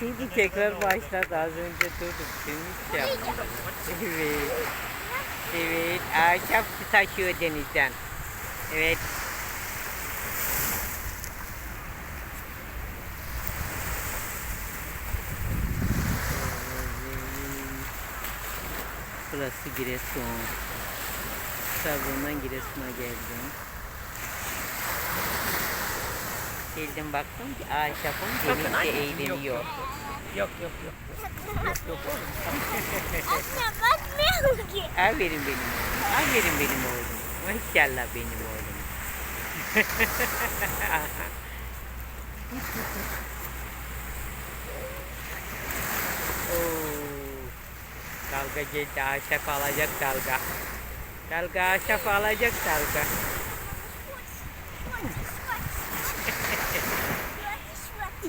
Durdu tekrar başladı. Az önce durduk. Şimdi. Evet. Evet. Ahşap su taşıyor denizden. Evet. Burası Giresun. Trabzon'dan Giresun'a geldim. Geldim baktım ki Bakın anne, denizde eğleniyor. Yok yok yok. Yok yok oğlum. Anne bakmıyorum ki. Aferin benim oğlum. Aferin benim oğlum. Maşallah benim oğlum. Oo. Dalga geldi ahşap alacak dalga. Dalga ahşap alacak dalga.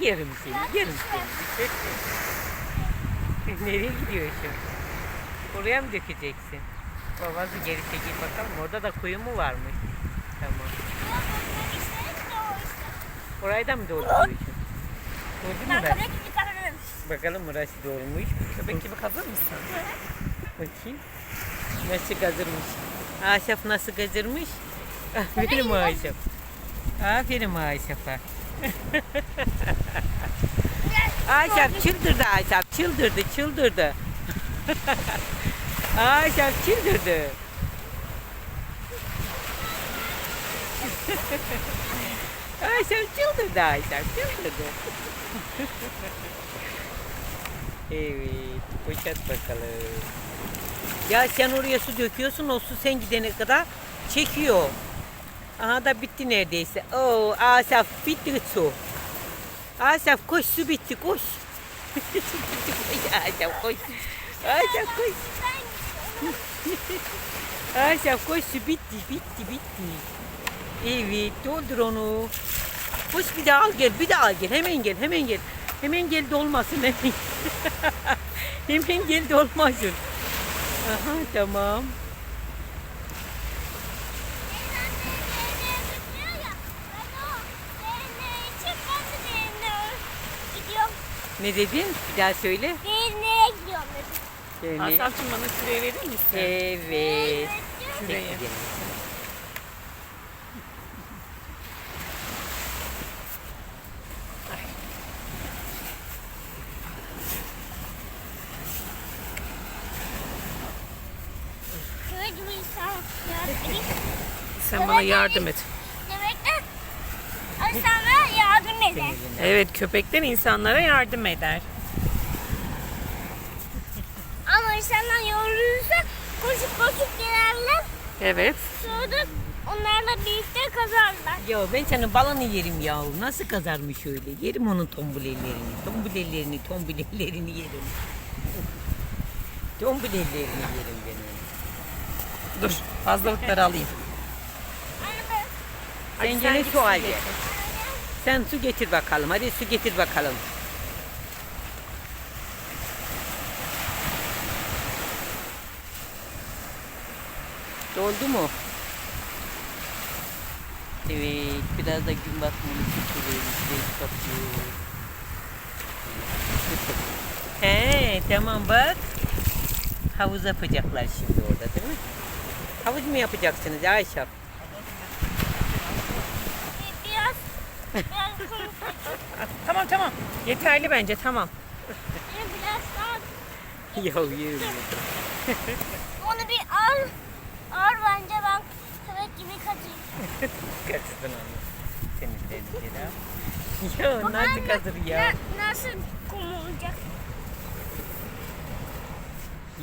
Yerim seni, yerim seni. Nereye gidiyorsun? Oraya mı dökeceksin? Babası geri çekil bakalım. Orada da kuyu mu varmış? Tamam. Orayı da mı dolduruyorsun? Doldu mu da? Bakalım burası dolmuş. Köpek gibi hazır mısın? Bakayım. Nasıl gazırmış? Ahşap nasıl gazırmış? Aferin Ahşap. Aferin Ahşap'a. Ahşap çıldırdı Ahşap. Çıldırdı çıldırdı. Ahşap çıldırdı. Ahşap çıldırdı Ahşap çıldırdı. evet. Poşet bakalım. Ya sen oraya su döküyorsun o su sen gidene kadar çekiyor. Aha da bitti neredeyse. Oo Asaf bitti su. Asaf koş su bitti koş. bitti koş Asaf koş. Asaf koş. Asaf koş su bitti bitti bitti. Evet doldur onu. Koş bir daha al gel bir daha al gel hemen gel hemen gel. Hemen gel dolmasın hemen. hemen gel dolmasın. Aha tamam. Ne dedin? Bir daha söyle. Derneğe gidiyorum dedim. Yani, Asaf'cığım bana şuraya verir misin? evet. Şuraya. Sen bana yardım et. Demekten ay sana yardım eder. Evet köpekler insanlara yardım eder. Ama insanlar yorulursa koşup koşup gelirler. Evet. Sonra onlarla birlikte kazarlar. Ya ben senin balını yerim ya. Nasıl kazarmış öyle? Yerim onun tombulellerini. Tombulellerini, tombulellerini yerim. Tombulellerini yerim ben onu. Dur fazlalıkları alayım. Sen gene git su al getir. gel. Sen su getir bakalım. Hadi su getir bakalım. Doldu mu? Evet, biraz da gün çekelim. Şey kapıyor. He, tamam bak. Havuz yapacaklar şimdi orada değil mi? Havuz mu yapacaksınız Ayşe? biraz biraz. Tamam tamam. Yeterli bence tamam. biraz daha Ya yürü. onu bir al. Al bence ben köpek gibi kaçayım. Kaçtın onu. Temizledik ya. Ya nasıl kazır ya? Na- nasıl kum olacak?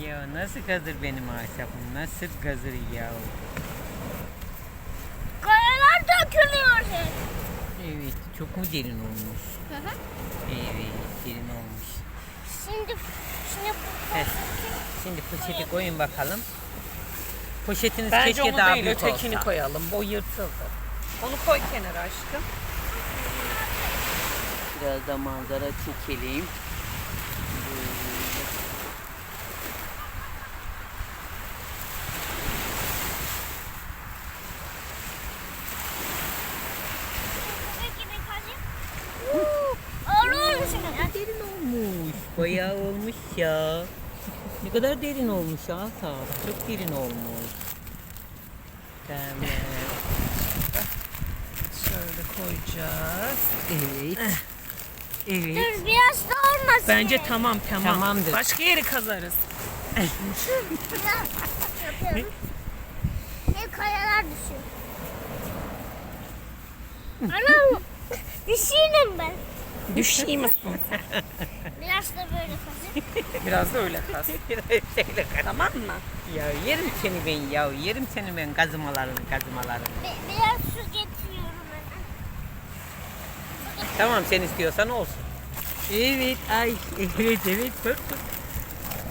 Ya nasıl kazır benim ahşabım? Nasıl kazır ya? Kayalar dökülüyor hep. Evet çok mu derin olmuş? Hı hı. Evet derin olmuş. Şimdi şimdi Heh. Şimdi poşeti koyun bakalım. Poşetiniz Bence keşke onu daha değil büyük ötekini olsa. koyalım. O yırtıldı. Onu koy kenara aşkım. Biraz da manzara çekelim. köpek gibi kaçayım. Ağır olmuş Bayağı olmuş ya. Ne kadar derin olmuş Asaf. Çok derin olmuş. Tamam. Şöyle koyacağız. Evet. Evet. Dur biraz da olmasın. Bence tamam tamam. Tamamdır. Başka yeri kazarız. Yapıyorum. Hep kayalar düşüyor. Anam düşeyim ben. Düşeyim? Biraz da böyle kazayım. Biraz da öyle kaz. Şöyle kal. tamam mı? ya yerim seni ben ya. Yerim seni ben kazımalarını kazımalarını. Bir- Biraz su getiriyorum ben. Tamam sen istiyorsan olsun. Evet ay evet evet bak bak.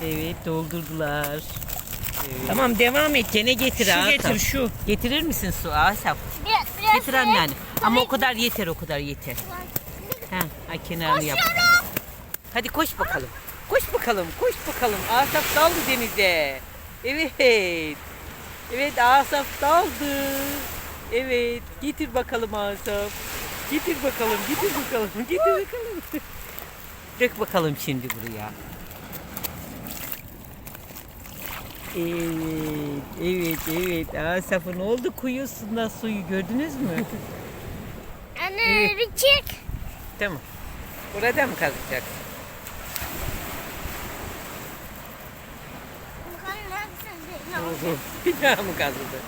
Evet doldurdular. Evet. Tamam devam et. Gene getir Şu Asaf. getir şu. Getirir misin su Asaf? Biraz, biraz Getirem böyle- yani. Ama o kadar yeter o kadar yeter. Ha, ay kenarını yap. Koşuyorum. Hadi koş bakalım. Koş bakalım, koş bakalım. Asaf daldı denize. Evet. Evet Asaf daldı. Evet. Getir bakalım Asaf. Getir bakalım, getir bakalım, getir bakalım. Dök bakalım şimdi buraya. Evet, evet, evet. Asaf'ın oldu kuyusunda suyu gördünüz mü? Anne Evet. bir çek. tamam. Burada mı kazacaksın? Bakalım yapsın. Bir daha mı kazıdı?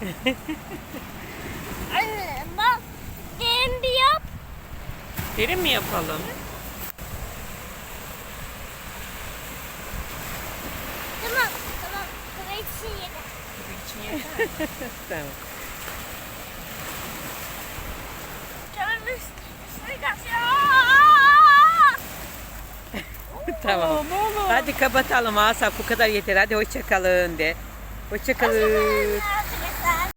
Anne bak. Derin bir yap. Derin mi yapalım? Tamam. Tamam. Kıvırcık için yeter. için yeter. Tamam. Tamam. oğlum. Hadi kapatalım Asaf bu kadar yeter. Hadi hoşça kalın de. Hoşça kalın. Artık